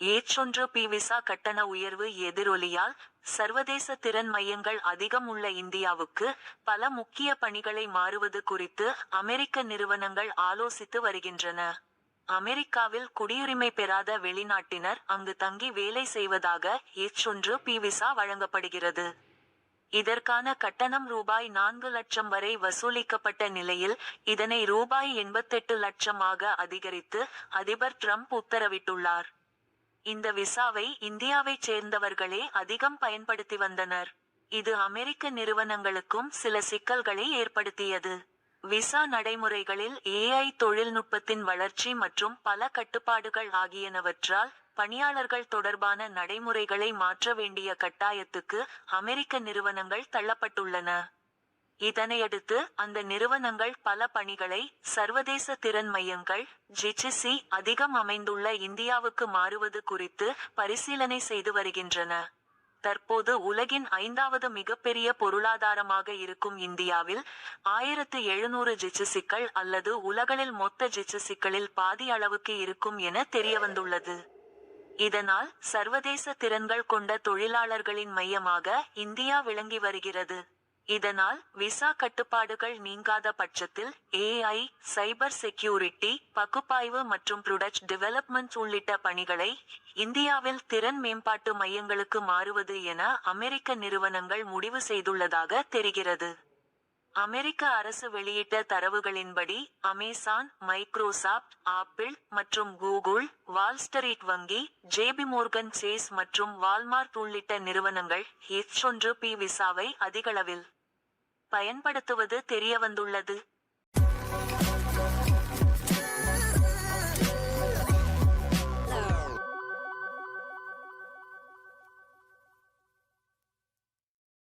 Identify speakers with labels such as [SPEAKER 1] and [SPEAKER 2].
[SPEAKER 1] ஏற்றொன்று B visa கட்டண உயர்வு எதிரொலியால் சர்வதேச திறன் மையங்கள் அதிகம் உள்ள இந்தியாவுக்கு பல முக்கிய பணிகளை மாறுவது குறித்து அமெரிக்க நிறுவனங்கள் ஆலோசித்து வருகின்றன. அமெரிக்காவில் குடியுரிமை பெறாத வெளிநாட்டினர் அங்கு தங்கி வேலை செய்வதாக ஏற்றொன்று பி விசா வழங்கப்படுகிறது. இதற்கான கட்டணம் ரூபாய் நான்கு லட்சம் வரை வசூலிக்கப்பட்ட நிலையில் இதனை ரூபாய் எண்பத்தெட்டு லட்சமாக அதிகரித்து அதிபர் டிரம்ப் உத்தரவிட்டுள்ளார். இந்த விசாவை இந்தியாவைச் சேர்ந்தவர்களே அதிகம் பயன்படுத்தி வந்தனர். இது அமெரிக்க நிறுவனங்களுக்கும் சில சிக்கல்களை ஏற்படுத்தியது. விசா நடைமுறைகளில் ஏஐ தொழில்நுட்பத்தின் வளர்ச்சி மற்றும் பல கட்டுப்பாடுகள் ஆகியனவற்றால் பணியாளர்கள் தொடர்பான நடைமுறைகளை மாற்ற வேண்டிய கட்டாயத்துக்கு அமெரிக்க நிறுவனங்கள் தள்ளப்பட்டுள்ளன. இதனையடுத்து அந்த நிறுவனங்கள் பல பணிகளை சர்வதேச திறன் மையங்கள் ஜிச்சிசி அதிகம் அமைந்துள்ள இந்தியாவுக்கு மாறுவது குறித்து பரிசீலனை செய்து வருகின்றன. தற்போது உலகின் ஐந்தாவது மிகப்பெரிய பொருளாதாரமாக இருக்கும் இந்தியாவில் ஆயிரத்து எழுநூறு ஜிச்சிசிக்கள் அல்லது உலகளில் மொத்த ஜிச்சிசிக்களில் பாதி அளவுக்கு இருக்கும் என தெரியவந்துள்ளது. இதனால் சர்வதேச திறன்கள் கொண்ட தொழிலாளர்களின் மையமாக இந்தியா விளங்கி வருகிறது. இதனால் விசா கட்டுப்பாடுகள் நீங்காத பட்சத்தில் ஏஐ சைபர் செக்யூரிட்டி பகுப்பாய்வு மற்றும் ப்ரொடக்ட் டெவலப்மெண்ட் உள்ளிட்ட பணிகளை இந்தியாவில் திறன் மேம்பாட்டு மையங்களுக்கு மாறுவது என அமெரிக்க நிறுவனங்கள் முடிவு செய்துள்ளதாக தெரிகிறது. அமெரிக்க அரசு வெளியிட்ட தரவுகளின்படி அமேசான் மைக்ரோசாப்ட் ஆப்பிள் மற்றும் கூகுள் வால் ஸ்ட்ரீட் வங்கி ஜேபி மோர்கன் சேஸ் மற்றும் வால்மார்ட் உள்ளிட்ட நிறுவனங்கள் எச் ஒன்று பி விசாவை அதிகளவில் பயன்படுத்துவது தெரியவந்துள்ளது.